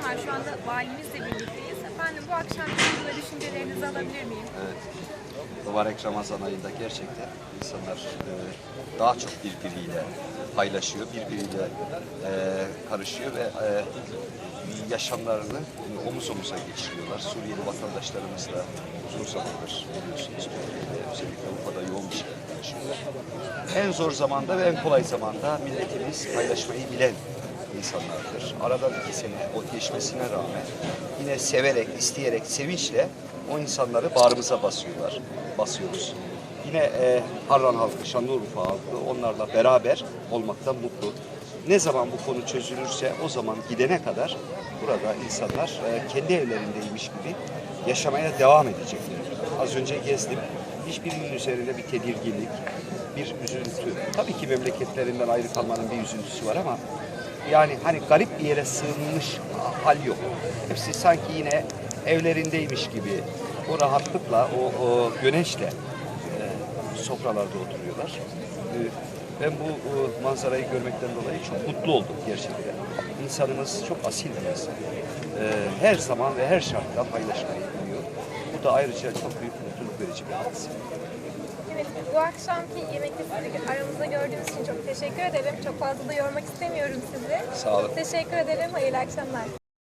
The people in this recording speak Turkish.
Kemal. Şu anda valimizle birlikteyiz. Efendim bu akşam duygu düşüncelerinizi alabilir miyim? Evet. Mübarek Ramazan ayında gerçekten insanlar e, daha çok birbiriyle paylaşıyor, birbiriyle e, karışıyor ve e, yaşamlarını e, omuz omuza geçiriyorlar. Suriyeli vatandaşlarımızla uzun zamandır biliyorsunuz Türkiye'de özellikle Avrupa'da yoğun bir şekilde yaşıyorlar. En zor zamanda ve en kolay zamanda milletimiz paylaşmayı bilen insanlardır. Aradan iki sene o geçmesine rağmen yine severek, isteyerek, sevinçle o insanları bağrımıza basıyorlar, basıyoruz. Yine e, Harran halkı, Şanlıurfa halkı onlarla beraber olmaktan mutlu. Ne zaman bu konu çözülürse o zaman gidene kadar burada insanlar e, kendi evlerindeymiş gibi yaşamaya devam edecekler. Az önce gezdim. Hiçbirinin üzerinde bir tedirginlik, bir üzüntü. Tabii ki memleketlerinden ayrı kalmanın bir üzüntüsü var ama yani hani garip bir yere sığınmış hal yok. Hepsi sanki yine evlerindeymiş gibi o rahatlıkla, o, o güneşle e, sofralarda oturuyorlar. E, ben bu e, manzarayı görmekten dolayı çok mutlu oldum gerçekten. İnsanımız çok asil bir insan. E, her zaman ve her şartta paylaşmayı biliyor. Bu da ayrıca çok büyük mutluluk verici bir hadise. Bu akşamki yemekte sizi aramızda gördüğünüz için çok teşekkür ederim. Çok fazla da yormak istemiyorum sizi. Sağ olun. Teşekkür ederim. Hayırlı akşamlar.